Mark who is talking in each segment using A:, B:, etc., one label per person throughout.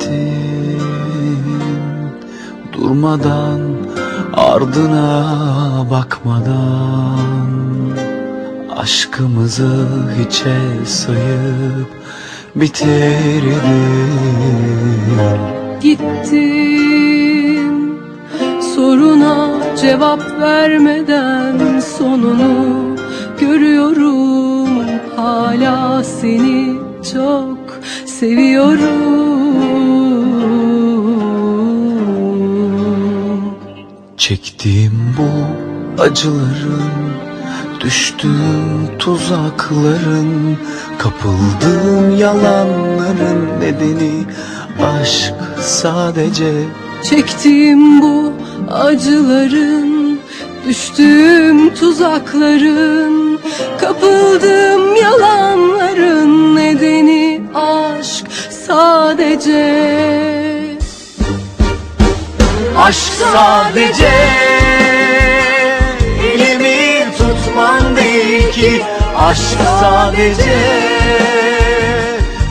A: gittin Durmadan ardına bakmadan. Aşkımızı hiçe sayıp bitirdin.
B: Gittin soruna cevap vermeden sonunu görüyorum. Hala seni çok seviyorum
A: Çektiğim bu acıların Düştüğüm tuzakların Kapıldığım yalanların nedeni Aşk sadece.
B: Çektiğim bu acıların Düştüğüm tuzakların Kapıldığım yalanların Nedeni aşk sadece
A: Aşk sadece elimi tutman değil ki. Aşk sadece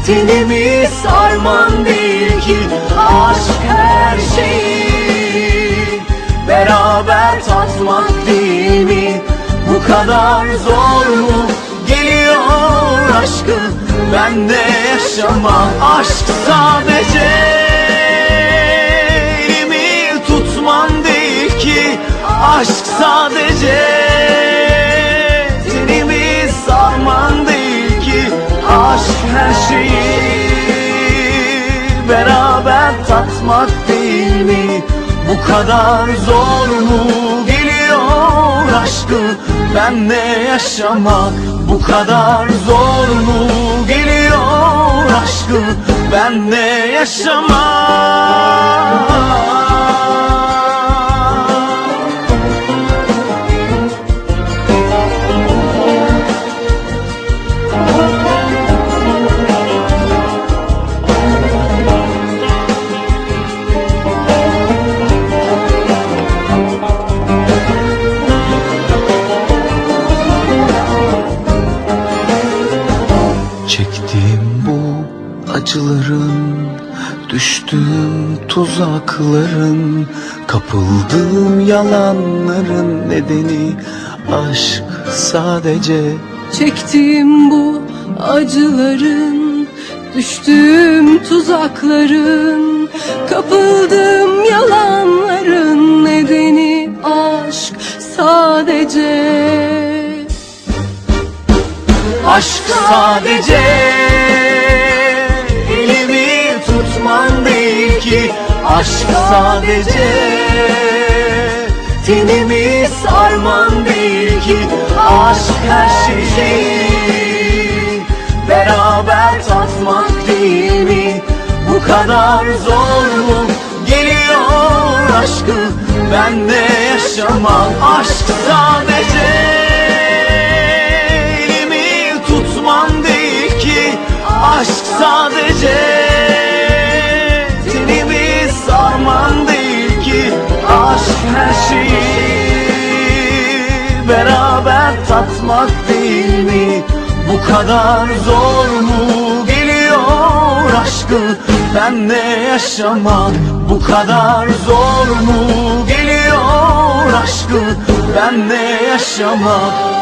A: tenimi sarman değil ki. Aşk her şeyi beraber tatmak değil mi? Bu kadar zor mu? Geliyor aşkı bende yaşamak Aşk sadece Aşk sadece tenimi sarman değil ki Aşk her şeyi. Beraber tatmak değil mi? Bu kadar zor mu geliyor aşkı? Benle yaşamak Bu kadar zor mu geliyor aşkı? Benle yaşamak Çektiğim bu acıların Düştüğüm tuzakların Kapıldığım yalanların nedeni Aşk sadece.
B: Çektiğim bu acıların Düştüğüm tuzakların Kapıldığım yalanların Nedeni aşk sadece
A: Aşk sadece elimi tutman değil ki. Aşk sadece tenimi sarman değil ki. Aşk her şeyi beraber tatmak değil mi? Bu kadar zor mu? Geliyor aşkı benle yaşamak Aşk sadece sadece tenimi sarman değil ki Aşk her şeyi beraber tatmak değil mi? Bu kadar zor mu geliyor aşkı benle yaşamak Bu kadar zor mu geliyor aşkı benle yaşamak